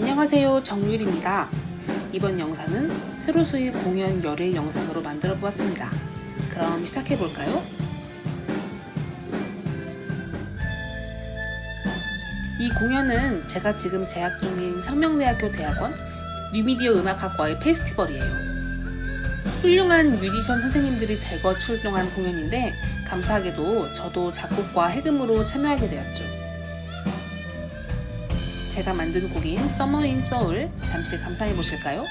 안녕하세요 정유일입니다. 이번 영상은 새로 수익 공연 열일 영상으로 만들어 보았습니다. 그럼 시작해 볼까요? 이 공연은 제가 지금 재학 중인 상명대학교 대학원 뉴미디어 음악학과의 페스티벌이에요. 훌륭한 뮤지션 선생님들이 대거 출동한 공연인데 감사하게도 저도 작곡과 해금으로 참여하게 되었죠. 제가 만든 곡인 Summer in Seoul 잠시 감상해 보실까요?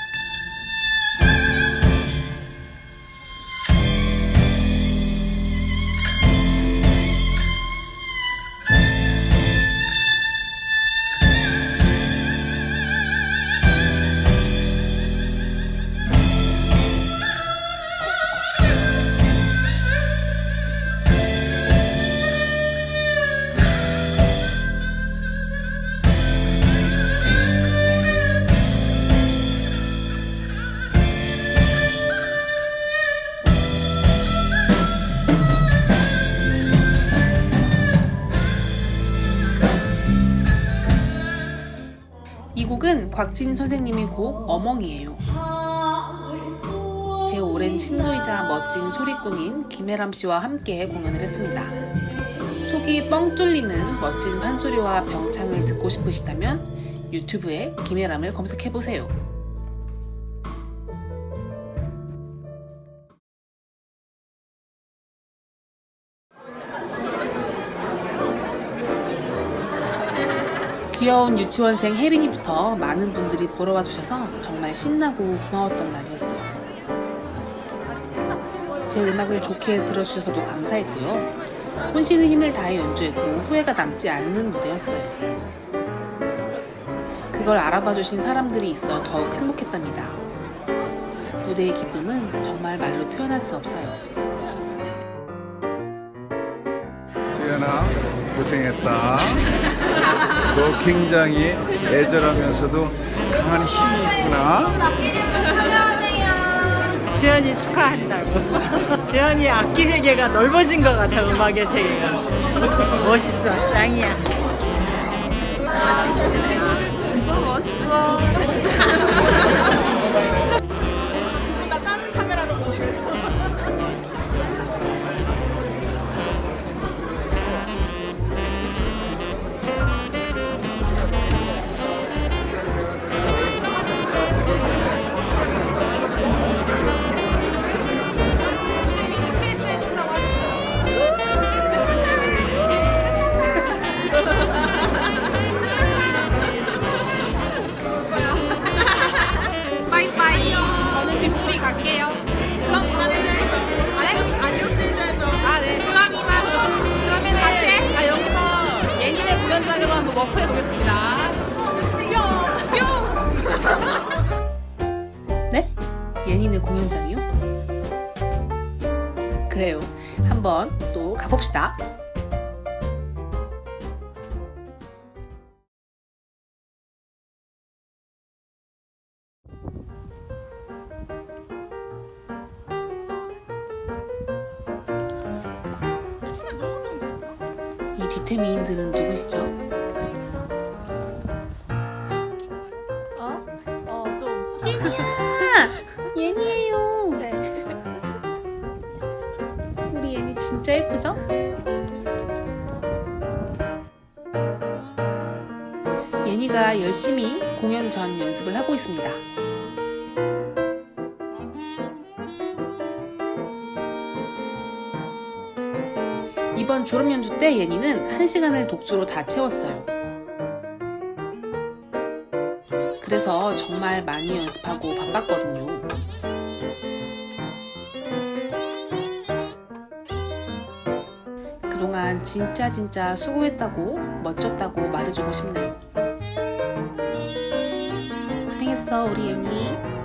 곽진 선생님의 곡 어멍이에요. 제 오랜 친구이자 멋진 소리꾼인 김혜람 씨와 함께 공연을 했습니다. 속이 뻥 뚫리는 멋진 판소리와 병창을 듣고 싶으시다면 유튜브에 김혜람을 검색해 보세요. 귀여운 유치원생 혜린이부터 많은 분들이 보러 와주셔서 정말 신나고 고마웠던 날이었어요. 제 음악을 좋게 들어주셔서도 감사했고요. 혼신의 힘을 다해 연주했고 후회가 남지 않는 무대였어요. 그걸 알아봐 주신 사람들이 있어 더욱 행복했답니다. 무대의 기쁨은 정말 말로 표현할 수 없어요. 수연아 고생했다. 너 굉장히 애절하면서도 강한 힘이 있구나. 수연이 축하한다고. 수연이 악기 세계가 넓어진 것 같아, 음악의 세계가. 멋있어, 짱이야. 빠이빠이. 가봅시다. 이 뒤태미인들은 누구시죠? 진짜 예쁘죠? 예니가 열심히 공연 전 연습을 하고 있습니다. 이번 졸업 연주 때 예니는 1시간을 독주로 다 채웠어요. 그래서 정말 많이 연습하고 바빴거든요. 동안 진짜 진짜 수고했다고 멋졌다고 말해주고 싶네요. 고생했어 우리 애니.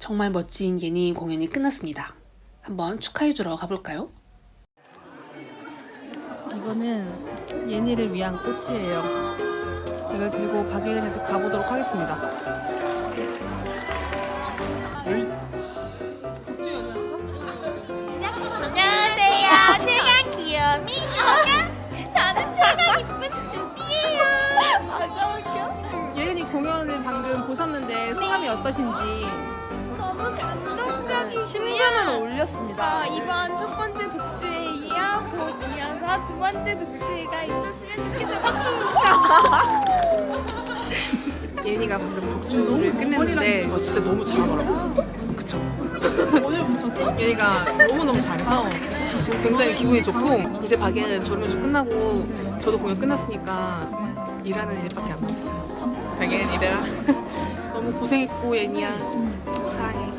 정말 멋진 예니 공연이 끝났습니다. 한번 축하해주러 가볼까요? 이거는 예니를 위한 꽃이에요. 이걸 들고 박예은한테 가보도록 하겠습니다. 안녕하세요. 최강 귀요미 어가. 저는 최강 이쁜 주디예요. 맞아 웃겨. 예은이 공연을 방금 보셨는데 소감이 어떠신지? 너무 감동적이고요. 심금은 올렸습니다. 어, 이번 첫 번째 독주에 이어 곧 이어서 두 번째 독주가 있었으면 좋겠어요. 박수. 예은이가 방금 독주를 끝냈는데 어, 진짜 너무 잘하더라고요. 그쵸? 오늘 보셨어? 예은이가 너무너무 잘해서 지금 굉장히 기분이 좋고 이제 박예는 졸음주 끝나고 저도 공연 끝났으니까 일하는 일밖에 안 남았어요. 박예는 일해라. 너무 고생했고 예니야 사랑해.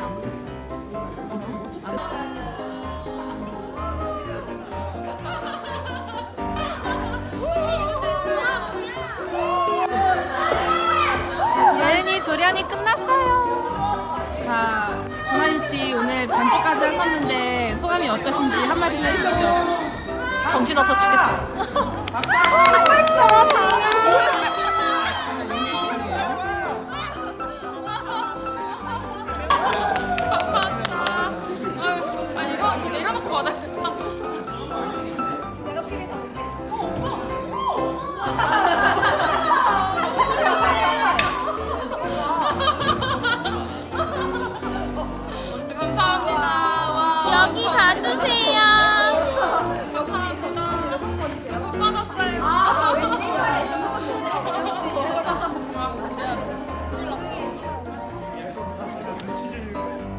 예은이 조련이 끝났어요. 자, 조한이 씨 오늘 반주까지 하셨는데 소감이 어떠신지 한 말씀 해주시죠. 정신없어 죽겠어. 여기 봐주세요.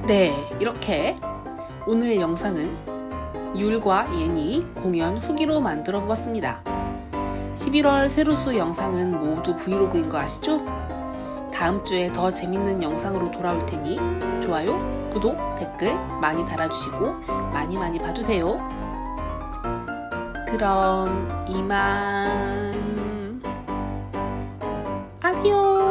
네, 이렇게 오늘 영상은 율과 예니 공연 후기로 만들어 보았습니다. 11월 세로수 영상은 모두 브이로그인 거 아시죠? 다음 주에 더 재밌는 영상으로 돌아올 테니 좋아요, 구독, 댓글 많이 달아주시고 많이 많이 봐주세요. 그럼 이만 아디오